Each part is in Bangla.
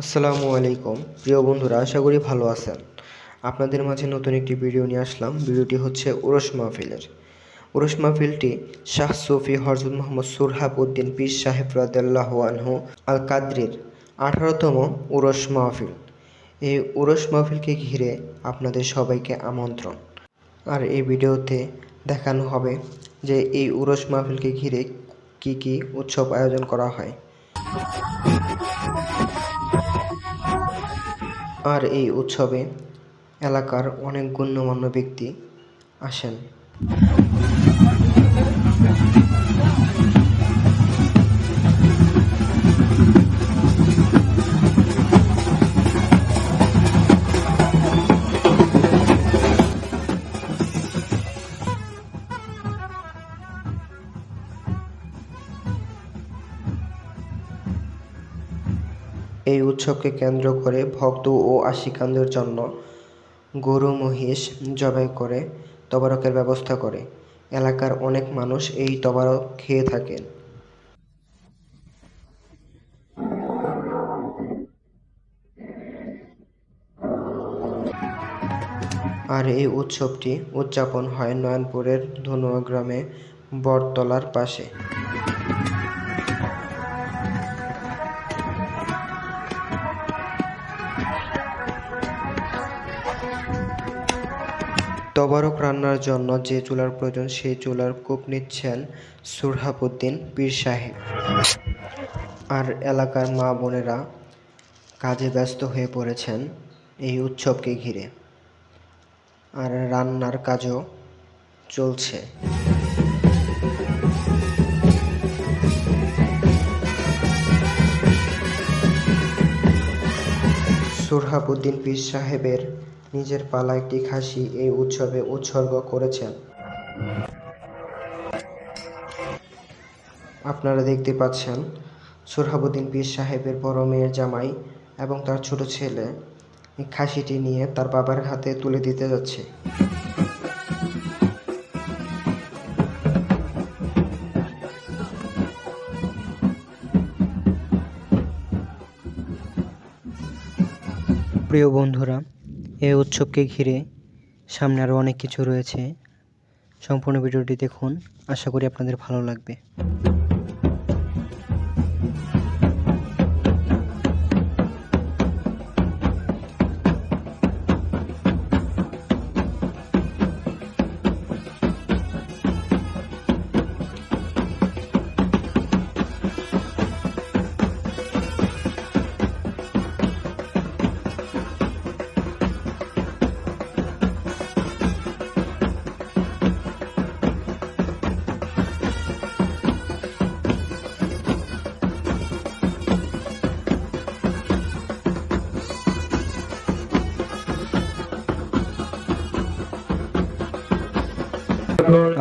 আসসালামু আলাইকুম। প্রিয় বন্ধুরা, আশা করি ভালো আছেন। আপনাদের মাঝে নতুন একটি ভিডিও নিয়ে আসলাম। ভিডিওটি হচ্ছে উরস মাহফিলের। উরস মাহফিলটি শাহ সুফি হরজত মোহাম্মদ সুরহাব উদ্দিন পীর সাহেব রাদাল্লাহ আনহু আল কাদ্রির আঠারোতম উরস মাহফিল। এই উরস মাহফিলকে ঘিরে আপনাদের সবাইকে আমন্ত্রণ। আর এই ভিডিওতে দেখানো হবে যে এই উরস মাহফিলকে ঘিরে কি কি উৎসব আয়োজন করা হয়। আর এই উৎসবে এলাকার অনেক গণ্যমান্য ব্যক্তি আসেন। এই উৎসবকে কেন্দ্র করে ভক্ত ও আশিকানদের জন্য গরু, মহিষ জবাই করে, তবারকের ব্যবস্থা করে। এলাকার অনেক মানুষ এই তবারক খেয়ে থাকেন। আর এই উৎসবটি উদযাপন হয় নয়নপুরের ধনুয়া গ্রামে বটতলার পাশে। তবারক রান্নার জন্য যে চুলার প্রয়োজন সেই চুলার কূপ নিচ্ছেন সুরহাবুদ্দিন পীর সাহেব। আর এলাকার মা বোনেরা কাজে ব্যস্ত হয়ে পড়েছেন এই উৎসবকে ঘিরে। আর রান্নার কাজও চলছে। সুরহাবুদ্দিন পীর সাহেবের নিজের পালা একটি খাসি এই উৎসবে উৎসর্গ করেছেন। আপনারা দেখতে পাচ্ছেন সুরহাবুদ্দিন পীর সাহেবের বড় মেয়ের জামাই এবং তার ছোট ছেলে। খাসিটি নিয়ে তার বাবার হাতে তুলে দিতে যাচ্ছে। প্রিয় বন্ধুরা এই উৎসবকে ঘিরে সামনে আরও অনেক কিছু রয়েছে। সম্পূর্ণ ভিডিওটি দেখুন। আশা করি আপনাদের ভালো লাগবে।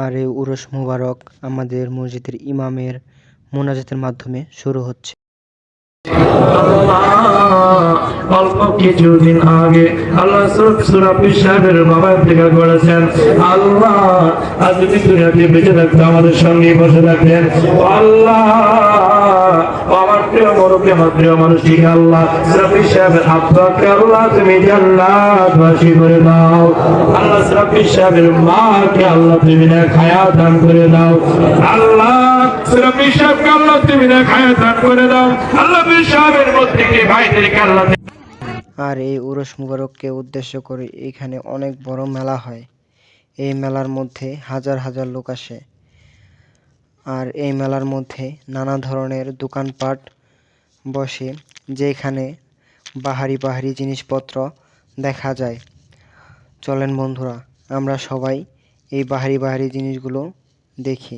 আর এই উরস মুবারক আমাদের মসজিদের ইমামের মোনাজাতের মাধ্যমে শুরু হচ্ছে। অল্প কিছুদিন আগে আল্লাহ সাহেবের বাবা দেখা করেছেন। আল্লাহ আজ যদি দুনিয়াতে বেঁচে থাকতো আমাদের সঙ্গে বসে থাকতেন। আল্লাহ তুমি জান্নাত করে দাও। আল্লাহ সুরাপি সাহেবের মাকে আল্লাহ তুমি না খায়া দান করে দাও। আল্লাহ সাহেবের মধ্যে ভাইদেরকে আল্লাহ আর এই উরস মুবারককে উদ্দেশ্য করে এখানে অনেক বড় মেলা হয়। এই মেলার মধ্যে হাজার হাজার লোক আসে। আর এই মেলার মধ্যে নানা ধরনের দোকানপাট বসে, যেখানে বাহারি বাহারি জিনিসপত্র দেখা যায়। চলেন বন্ধুরা, আমরা সবাই এই বাহারি বাহারি জিনিসগুলো দেখি।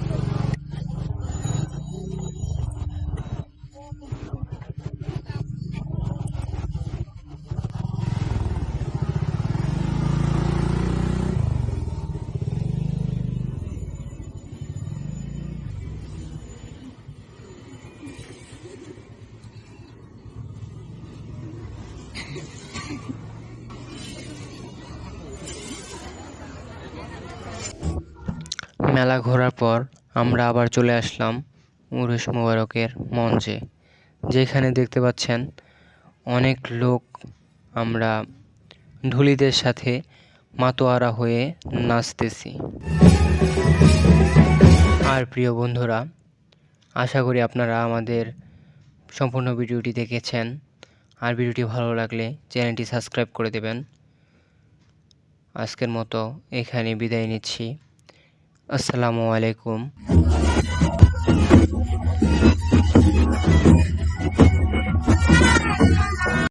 মেলা ঘোরার পর আমরা আবার চলে আসলাম উরুস মোবারকের মঞ্চে, যেখানে দেখতে পাচ্ছেন অনেক লোক আমরা ঢুলিদের সাথে মাতোয়ারা হয়ে নাচতেছি। আর প্রিয় বন্ধুরা, আশা করি আপনারা আমাদের সম্পূর্ণ ভিডিওটি দেখেছেন। আর ভিডিওটি ভালো লাগলে চ্যানেলটি সাবস্ক্রাইব করে দেবেন। আজকের মতো এখানে বিদায় নিচ্ছি। আসসালামু আলাইকুম।